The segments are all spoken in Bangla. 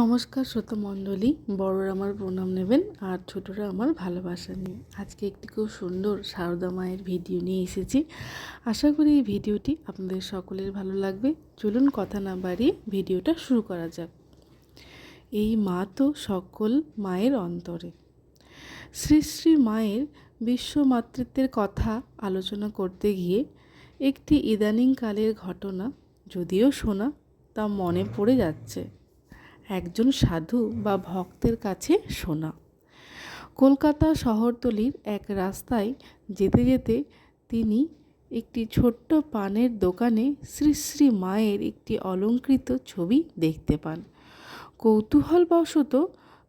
নমস্কার শ্রোতা মণ্ডলী বড়রা আমার প্রণাম নেবেন আর ছোটরা আমার ভালোবাসা নিয়ে। আজকে একটি খুব সুন্দর সারদা মায়ের ভিডিও নিয়ে এসেছি। আশা করি এই ভিডিওটি আপনাদের সকলের ভালো লাগবে। চলুন কথা না বাড়িয়ে ভিডিওটা শুরু করা যাক। এই মা তো সকল মায়ের অন্তরে। শ্রী শ্রী মায়ের বিশ্ব মাতৃত্বের কথা আলোচনা করতে গিয়ে একটি ইদানিংকালের ঘটনা যদিও শোনা, তা মনে পড়ে যাচ্ছে। একজন সাধু বা ভক্তের কাছে শোনা। কলকাতা শহরতলির এক রাস্তায় যেতে যেতে তিনি একটি ছোট্ট পানের দোকানে শ্রী শ্রী মায়ের একটি অলঙ্কৃত ছবি দেখতে পান। কৌতূহলবশত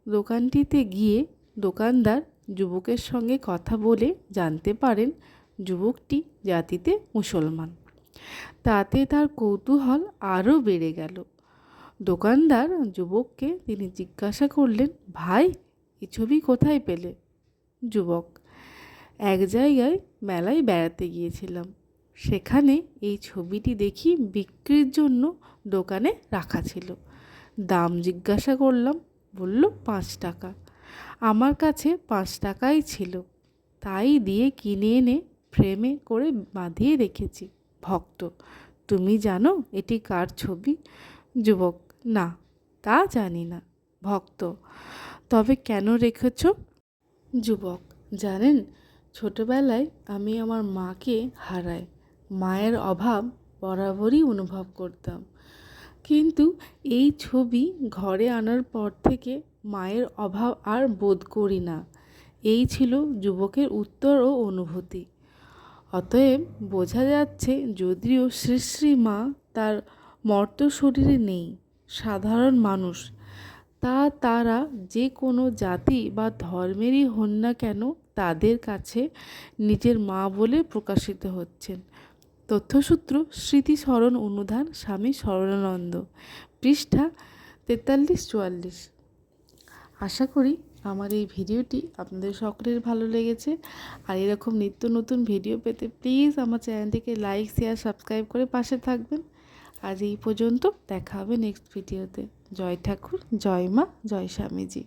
দোকানটিতে গিয়ে দোকানদার যুবকের সঙ্গে কথা বলে জানতে পারেন যুবকটি জাতিতে মুসলমান। তাতে তার কৌতূহল আরও বেড়ে গেল। দোকানদার যুবককে তিনি জিজ্ঞাসা করলেন, ভাই, এ ছবি কোথায় পেলে? যুবক, এক জায়গায় মেলায় বেড়াতে গিয়েছিলাম। সেখানে এই ছবিটি দেখি বিক্রির জন্য দোকানে রাখা ছিল। দাম জিজ্ঞাসা করলাম, বলল, পাঁচ টাকা। আমার কাছে পাঁচ টাকাই ছিল। তাই দিয়ে কিনে এনে ফ্রেমে করে বাঁধিয়ে রেখেছি। ভক্ত, তুমি জানো এটি কার ছবি? যুবক না, তা জানি না। ভক্ত, তবে কেন রেখেছ? যুবক, জানেন, ছোটবেলায় আমি আমার মাকে হারাই। মায়ের অভাব বরাবরই অনুভব করতাম। কিন্তু এই ছবি ঘরে আনার পর থেকে মায়ের অভাব আর বোধ করি না। এই ছিল যুবকের উত্তর ও অনুভূতি। অতএব বোঝা যাচ্ছে, যদিও শ্রী শ্রী মা তার মর্ত শরীরে নেই সাধারণ মানুষ। তা তারা যে কোনো জাতি বা ধর্মেরই হন না কেন তাদের কাছে নিজের মা বলে প্রকাশিত হচ্ছেন। তথ্যসূত্র, স্মৃতিস্মরণ অনুধান, স্বামী স্মরণানন্দ পৃষ্ঠা তেতাল্লিশ চুয়াল্লিশ আশা করি আমার এই ভিডিওটি আপনাদের সকলের ভালো লেগেছে। আর এরকম নিত্য নতুন ভিডিও পেতে প্লিজ আমার চ্যানেলটিকে লাইক শেয়ার সাবস্ক্রাইব করে পাশে থাকবেন। আজ এই পর্যন্ত দেখা হবে নেক্সট ভিডিওতে জয় ঠাকুর জয় মা জয় স্বামীজি।